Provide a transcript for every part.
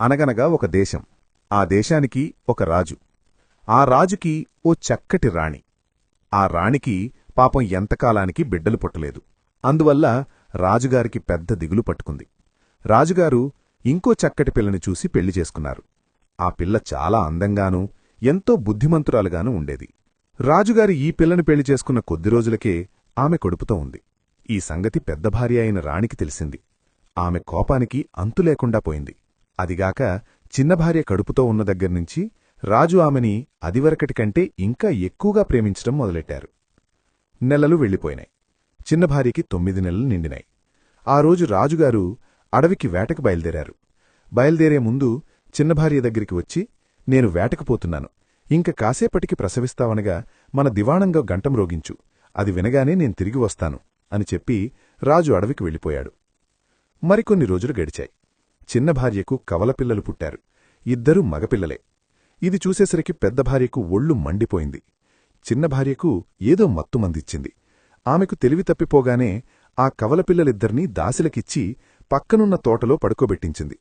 అనగనగా ఒక దేశం. ఆ దేశానికి ఒక రాజు. ఆ రాజుకి ఓ చక్కటి రాణి. ఆ రాణికి పాపం ఎంతకాలానికి బిడ్డలు పుట్టలేదు. అందువల్ల రాజుగారికి పెద్ద దిగులు పట్టుకుంది. రాజుగారు ఇంకో చక్కటి పిల్లని చూసి పెళ్ళి చేసుకున్నారు. ఆ పిల్ల చాలా అందంగానూ ఎంతో బుద్ధిమంతురాలుగానూ ఉండేది. రాజుగారి ఈ పిల్లని పెళ్ళి చేసుకున్న కొద్ది రోజులకే ఆమె కొడుపుతో ఉంది. ఈ సంగతి పెద్ద భార్య అయిన రాణికి తెలిసింది. ఆమె కోపానికి అంతులేకుండా పోయింది. అదిగాక చిన్న భార్య కడుపుతో ఉన్న దగ్గర్నుంచి రాజు ఆమెని అదివరకటి కంటే ఇంకా ఎక్కువగా ప్రేమించడం మొదలెట్టారు. నెలలు వెళ్ళిపోయినాయి. చిన్న భార్యకి తొమ్మిది నెలలు నిండినాయి. ఆ రోజు రాజుగారు అడవికి వేటకు బయలుదేరారు. బయలుదేరే ముందు చిన్న భార్య దగ్గరికి వచ్చి నేను వేటకు పోతున్నాను. ఇంక కాసేపటికి ప్రసవిస్తావనగా మన దివాణంగా గంటం రోగించు. అది వినగానే నేను తిరిగి వస్తాను అని చెప్పి రాజు అడవికి వెళ్ళిపోయాడు. మరికొన్ని రోజులు గడిచాయి. చిన్న భార్యకు కవలపిల్లలు పుట్టారు. ఇద్దరూ మగపిల్లలే. ఇది చూసేసరికి పెద్ద భార్యకు ఒళ్ళు మండిపోయింది. చిన్న భార్యకు ఏదో మత్తుమందిచ్చింది. ఆమెకు తెలివి తప్పిపోగానే ఆ కవలపిల్లలిద్దరినీ దాసిలకిచ్చి పక్కనున్న తోటలో పడుకోబెట్టించింది.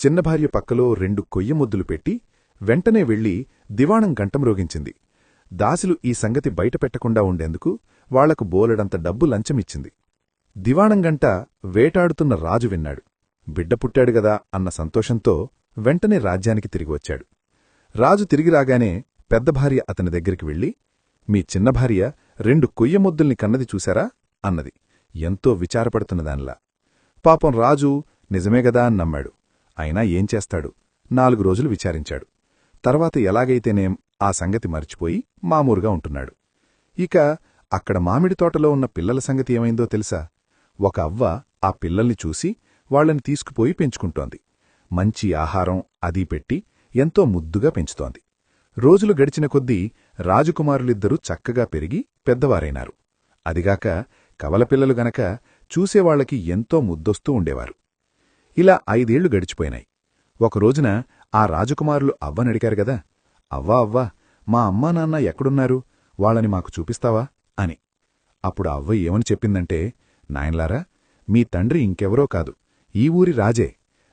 చిన్న భార్య పక్కలో రెండు కొయ్య ముద్దులు పెట్టి వెంటనే వెళ్ళి దివాణం గంటం రోగించింది. దాసులు ఈ సంగతి బయటపెట్టకుండా ఉండేందుకు వాళ్ళకు బోలెడంత డబ్బు లంచమిచ్చింది. దివాణం గంట వేటాడుతున్న రాజు విన్నాడు. బిడ్డ పుట్టాడు గదా అన్న సంతోషంతో వెంటనే రాజ్యానికి తిరిగి వచ్చాడు. రాజు తిరిగి రాగానే పెద్ద భార్య అతని దగ్గరికి వెళ్ళి మీ చిన్న భార్య రెండు కొయ్యముద్దుల్ని కన్నది చూశారా? అన్నది. ఎంతో విచారపడుతున్నదానిలా పాపం రాజు నిజమే గదా అని నమ్మాడు. అయినా ఏం చేస్తాడు? నాలుగు రోజులు విచారించాడు. తర్వాత ఎలాగైతేనేం ఆ సంగతి మర్చిపోయి మామూరుగా ఉంటున్నాడు. ఇక అక్కడ మామిడి తోటలో ఉన్న పిల్లల సంగతి ఏమైందో తెలుసా? ఒక అవ్వ ఆ పిల్లల్ని చూసి వాళ్ళని తీసుకుపోయి పెంచుకుంటోంది. మంచి ఆహారం అదీ పెట్టి ఎంతో ముద్దుగా పెంచుతోంది. రోజులు గడిచిన కొద్దీ రాజకుమారులిద్దరూ చక్కగా పెరిగి పెద్దవారైనారు. అదిగాక కవలపిల్లలు గనక చూసేవాళ్ళకి ఎంతో ముద్దొస్తూ ఉండేవారు. ఇలా ఐదేళ్ళు గడిచిపోయినాయి. ఒకరోజున ఆ రాజకుమారులు అవ్వనడిగారు గదా. అవ్వా అవ్వా మా అమ్మా నాన్న ఎక్కడున్నారు? వాళ్ళని మాకు చూపిస్తావా? అని. అప్పుడు అవ్వ ఏమని చెప్పిందంటే నాయన్లారా మీ తండ్రి ఇంకెవరో కాదు. ఈ ఊరి రాజే.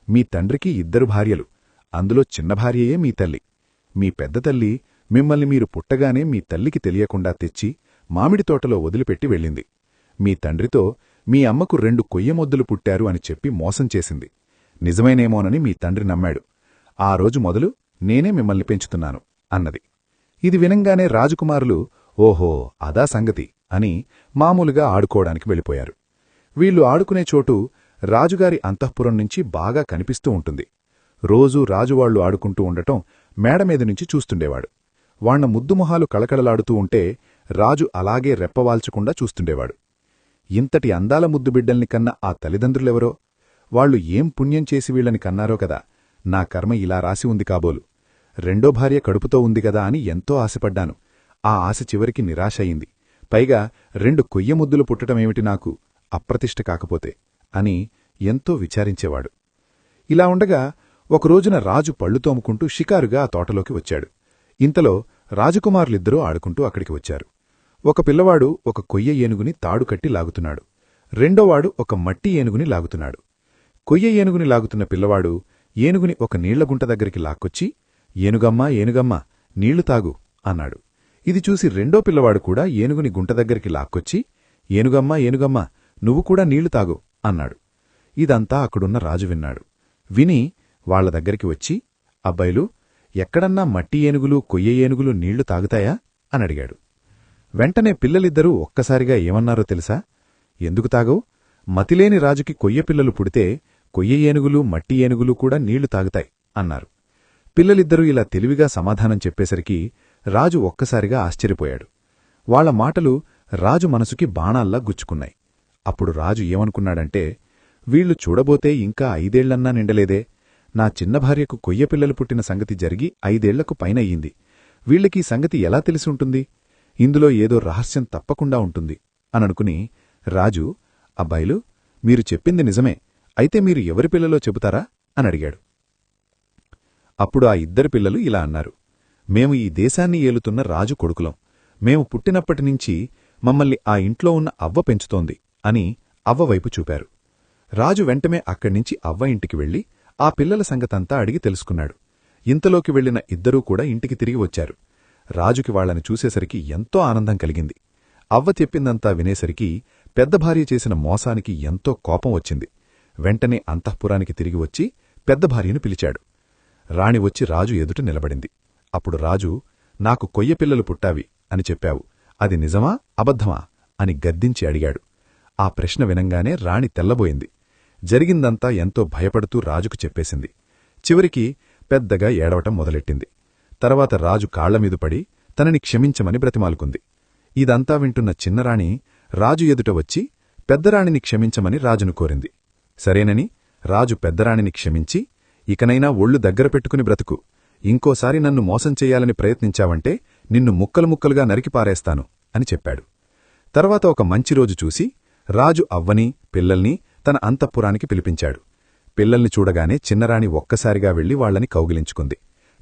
మీ తండ్రికి ఇద్దరు భార్యలు. అందులో చిన్న భార్యయే మీ తల్లి. మీ పెద్ద తల్లి మిమ్మల్ని మీరు పుట్టగానే మీ తల్లికి తెలియకుండా తెచ్చి మామిడి తోటలో వదిలిపెట్టి వెళ్ళింది. మీ తండ్రితో మీ అమ్మకు రెండు కొయ్యమొద్దులు పుట్టారు అని చెప్పి మోసం చేసింది. నిజమేనేమోనని మీ తండ్రి నమ్మాడు. ఆ రోజు మొదలు నేనే మిమ్మల్ని పెంచుతున్నాను అన్నది. ఇది వినంగానే రాజకుమారులు ఓహో అదా సంగతి అని మామూలుగా ఆడుకోవడానికి వెళ్ళిపోయారు. వీళ్ళు ఆడుకునే చోటు రాజుగారి అంతఃపురం నుంచి బాగా కనిపిస్తూ ఉంటుంది. రోజూ రాజువాళ్ళు ఆడుకుంటూ ఉండటం మేడమీద నుంచి చూస్తుండేవాడు. వాణ్ణ ముద్దుమొహాలు కళకళలాడుతూ ఉంటే రాజు అలాగే రెప్పవాల్చకుండా చూస్తుండేవాడు. ఇంతటి అందాల ముద్దు బిడ్డల్ని కన్న ఆ తల్లిదండ్రులెవరో? వాళ్ళు ఏం పుణ్యం చేసి వీళ్ళని కన్నారో కదా? నా కర్మ ఇలా రాసి ఉంది కాబోలు. రెండో భార్య కడుపుతో ఉందిగదా అని ఎంతో ఆశపడ్డాను. ఆ ఆశ చివరికి నిరాశయింది పైగా రెండు కొయ్య ముద్దులు పుట్టటమేమిటి నాకు? అప్రతిష్ట కాకపోతే. అని ఎంతో విచారించేవాడు. ఇలా ఉండగా ఒకరోజున రాజు పళ్ళు తోముకుంటూ షికారుగా ఆ తోటలోకి వచ్చాడు. ఇంతలో రాజకుమారులిద్దరూ ఆడుకుంటూ అక్కడికి వచ్చారు. ఒక పిల్లవాడు ఒక కొయ్య ఏనుగుని తాడు కట్టి లాగుతున్నాడు. రెండోవాడు ఒక మట్టి ఏనుగుని లాగుతున్నాడు. కొయ్య ఏనుగుని లాగుతున్న పిల్లవాడు ఏనుగుని ఒక నీళ్ళగుంట దగ్గరికి లాక్కొచ్చి ఏనుగమ్మా ఏనుగమ్మా నీళ్ళు తాగు అన్నాడు. ఇది చూసి రెండో పిల్లవాడు కూడా ఏనుగుని గుంట దగ్గరికి లాక్కొచ్చి ఏనుగమ్మా ఏనుగమ్మా నువ్వు కూడా నీళ్ళు తాగు అన్నాడు. ఇదంతా అక్కడున్న రాజు విన్నాడు. విని వాళ్ళ దగ్గరికి వచ్చి అబ్బాయిలు ఎక్కడన్నా మట్టి ఏనుగులు కొయ్య ఏనుగులు నీళ్ళు తాగుతాయా? అని అడిగాడు. వెంటనే పిల్లలిద్దరూ ఒక్కసారిగా ఏమన్నారో తెలుసా? ఎందుకు తాగవు? మతిలేని రాజుకి కొయ్య పిల్లలు పుడితే కొయ్య ఏనుగులు మట్టి ఏనుగులు కూడా నీళ్ళు తాగుతాయి అన్నారు. పిల్లలిద్దరూ ఇలా తెలివిగా సమాధానం చెప్పేసరికి రాజు ఒక్కసారిగా ఆశ్చర్యపోయాడు. వాళ్ళ మాటలు రాజు మనసుకి బాణాల్లా గుచ్చుకున్నాయి. అప్పుడు రాజు ఏమనుకున్నాడంటే వీళ్ళు చూడబోతే ఇంకా ఐదేళ్ళన్నా నిండలేదే. నా చిన్న భార్యకు కొయ్య పిల్లలు పుట్టిన సంగతి జరిగి ఐదేళ్ళకు పైనయ్యింది. వీళ్ళకీ సంగతి ఎలా తెలిసి ఉంటుంది? ఇందులో ఏదో రహస్యం తప్పకుండా ఉంటుంది అననుకుని రాజు అబ్బాయిలు మీరు చెప్పింది నిజమే. అయితే మీరు ఎవరి పిల్లలో చెబుతారా? అని అడిగాడు అప్పుడు ఆ ఇద్దరు పిల్లలు ఇలా అన్నారు మేము ఈ దేశాన్ని ఏలుతున్న రాజు కొడుకులం. మేము పుట్టినప్పటినుంచి మమ్మల్ని ఆ ఇంట్లో ఉన్న అవ్వ పెంచుతోంది. అని అవ్వవైపు చూపారు. రాజు వెంటనే అక్కడ్నించి అవ్వ ఇంటికి వెళ్ళి ఆ పిల్లల సంగతంతా అడిగి తెలుసుకున్నాడు. ఇంతలోకి వెళ్ళిన ఇద్దరూ కూడా ఇంటికి తిరిగి వచ్చారు. రాజుకి వాళ్ళని చూసేసరికి ఎంతో ఆనందం కలిగింది. అవ్వ చెప్పిందంతా వినేసరికి పెద్ద భార్య చేసిన మోసానికి ఎంతో కోపం వచ్చింది. వెంటనే అంతఃపురానికి తిరిగి వచ్చి పెద్ద భార్యను పిలిచాడు. రాణి వచ్చి రాజు ఎదుట నిలబడింది. అప్పుడు రాజు నాకు కొయ్య పిల్లలు పుట్టావి అని చెప్పావు. అది నిజమా అబద్ధమా? అని గద్దించి అడిగాడు. ఆ ప్రశ్న వినంగానే రాణి తెల్లబోయింది. జరిగిందంతా ఎంతో భయపడుతూ రాజుకు చెప్పేసింది. చివరికి పెద్దగా ఏడవటం మొదలెట్టింది. తర్వాత రాజు కాళ్ళమీదు పడి తనని క్షమించమని బ్రతిమాలుకుంది. ఇదంతా వింటున్న చిన్నరాణి రాజు ఎదుట వచ్చి పెద్దరాణిని క్షమించమని రాజును కోరింది. సరేనని రాజు పెద్దరాణిని క్షమించి ఇకనైనా ఒళ్ళు దగ్గర పెట్టుకుని బ్రతుకు. ఇంకోసారి నన్ను మోసం చెయ్యాలని ప్రయత్నించావంటే నిన్ను ముక్కలు ముక్కలుగా నరికిపారేస్తాను అని చెప్పాడు. తర్వాత ఒక మంచి రోజు చూసి రాజు అవ్వని పిల్లల్ని తన అంతఃపురానికి పిలిపించాడు. పిల్లల్ని చూడగానే చిన్నరాణి ఒక్కసారిగా వెళ్ళి వాళ్ళని కౌగిలించుకుంది.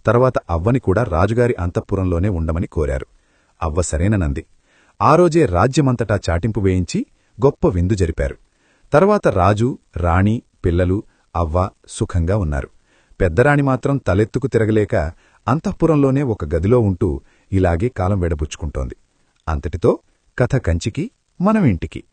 తర్వాత అవ్వని కూడా రాజుగారి అంతఃపురంలోనే ఉండమని కోరారు. అవ్వ సరేననంది. ఆ రోజే రాజ్యమంతటా చాటింపు వేయించి గొప్ప విందు జరిపారు. తర్వాత రాజు రాణి పిల్లలు అవ్వ సుఖంగా ఉన్నారు. పెద్దరాణి మాత్రం తలెత్తుకు తిరగలేక అంతఃపురంలోనే ఒక గదిలో ఉంటూ ఇలాగే కాలం వెడబుచ్చుకుంటోంది. అంతటితో కథ కంచికి మనమింటికి